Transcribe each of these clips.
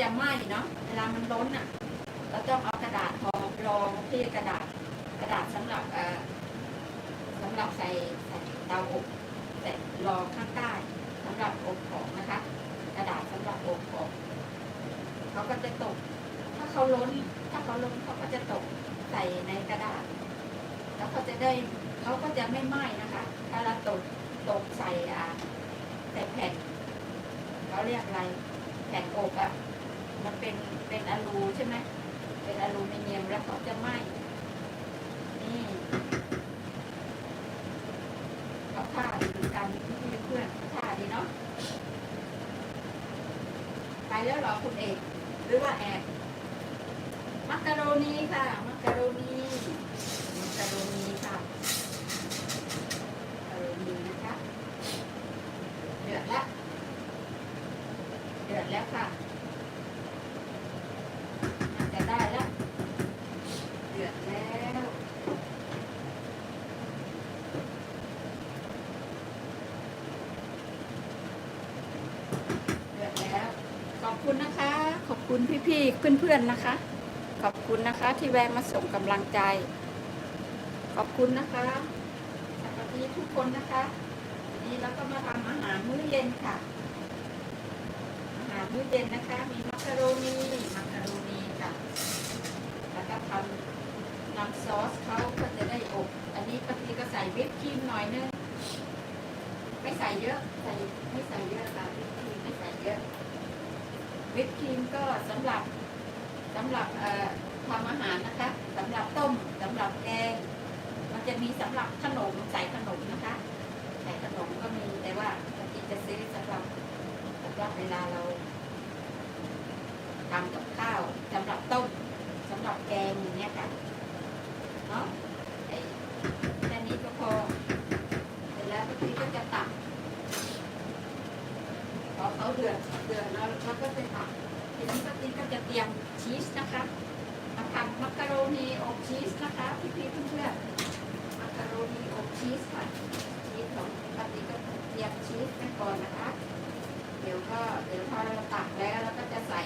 จะไหม้เนาะเวลามันล้นอะเราต้องเอากระดาษห่อรองที่กระดาษกระดาษสำหรับเอ่อสำหรับใส่ใส่เตาอบแต่รองข้างใต้สำหรับอบของนะคะ กระดาษสำหรับอบของเขาก็จะตก ถ้าเขาล้น ถ้าเขาล้นเขาก็จะตกใส่ในกระดาษ แล้วเขาจะได้เขาก็จะไม่ไหม้นะคะ ถ้าเราตกตกใส่อ่าใส่แผ่นเขาเรียกอะไรแผ่นอบอะ เป็นเป็นอลูใช่ไหมเป็นอลูมิเนียมแล้วเขาจะไหม้นี่เอาผ้าดีกันพี่เพื่อนผ้าดีเนาะไปแล้วหรอคุณเอกหรือว่าแอบมักกะโรนีค่ะ มักกะโรนีมักกะโรนีค่ะโรนีนะคะ เดือดแล้ว เดือดแล้วค่ะน่าจะได้แล้ว เดือดแล้ว เดือดแล้ว ข อบคุณนะคะ ขอบคุณพี่ๆเพื่อนๆนะคะ ขอบคุณนะคะที่แวะมาส่งกำลังใจ ขอบคุณนะคะสวัสดีทุกคนนะคะวันนี้เราก็มาทำอาหารมื้อเย็นค่ะ อาหารมื้อเย็นนะคะ มีมักกะโรนีมักกะโรนีค่ะแล้วก็ทำน้ำซอสเขาก็จะได้อบ อันนี้บางทีก็ใส่วิปครีมหน่อยนึงไม่ใส่เยอะ ใส่ไม่ใส่เยอะค่ะวิปครีมไม่ใส่เยอะ วิปครีมก็สำหรับสำหรับทำอาหารนะคะสำหรับต้มสำหรับแกง มันจะมีสำหรับขนมใส่ขนมนะคะใส่ขนมก็มีแต่ว่าบางทีจะซื้อสำหรับสำหรับเวลาเราทำกับข้าวสำหรับต้มสำหรับแกงอย่างเงี้ยค่ะเนาะไอ้แค่นี้ก็พอเสร็จแล้วบางทีก็จะตัก พอเขาเดือดเดือด แล้วเราก็จะตักทีนี้ก็ตีก็จะเตรียมชีสนะคะมาทำมักกะโรนีอบชีสนะคะพี่ๆเพื่อนๆมักกะโรนีอบชีสค่ะชีสของปกติก็เตรียมชีสไปก่อนนะคะ เดี๋ยวก็เดี๋ยวพอเราตักแล้วเราก็จะใส่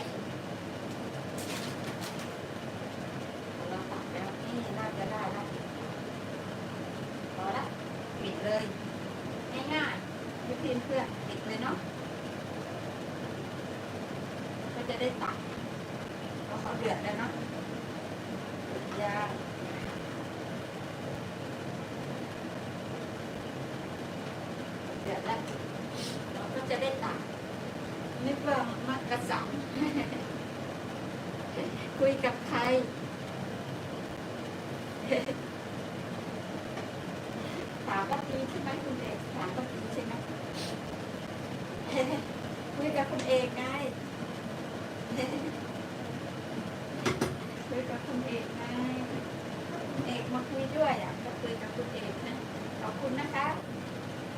พอเราตักแล้วนี่น่าจะได้แล้วพอละปิดเลยง่ายๆพี่ๆเพื่อนๆปิดเลยเนาะ จะได้ตักเพราะเขาเดือดแล้วเนาะยาเดือดแล้วเราก็จะได้ตักนึกว่ามักกระสังคุยกับใครถามว่าตีใช่ไหมคุณเอกถามว่าตีใช่ไหมคุยกับคุณเอกไง คุยกับคุณเอกไงคุณเอกมาคุยด้วยอะก็คุยกับคุณเอกนะ ขอบคุณนะคะ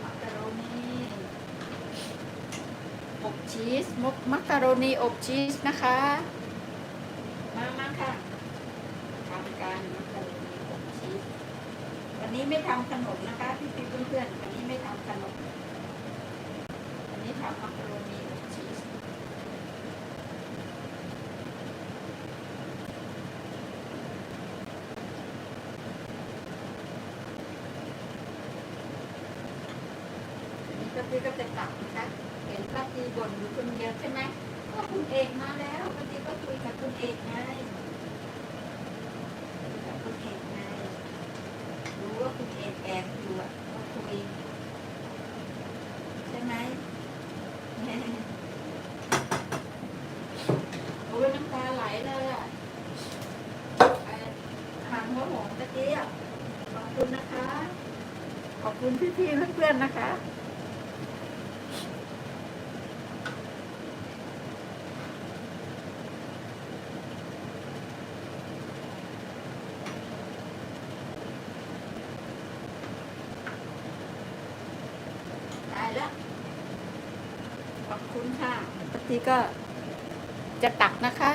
มักกะโรนีอบชีสมุกมักกะโรนีอบชีสนะคะ มามาค่ะทำการมักกะโรนีอบชีส วันนี้ไม่ทำขนมนะคะพี่ๆเพื่อนๆ วันนี้ไม่ทำขนม วันนี้ทำมักกะโรนีอบชีส นี่ก็ พี่ก็จะตักนะคะเห็นป้าตีบ่นอยู่คนเดียวใช่ไหมก็คุณเอกมาแล้วป้าตีก็คุยกับคุณเอกไงคุยกับคุณเอกไงรู้ว่าคุณเอกแอบอยู่อะก็คุยใช่ไหมโอ้ยน้ำตาไหลเลยอะหางหัวหอมตะกี้อะขอบคุณนะคะ ขอบคุณพี่ๆเพื่อนๆนะคะ ได้แล้ว ขอบ คุณค่ะปกติก็จะตักนะคะ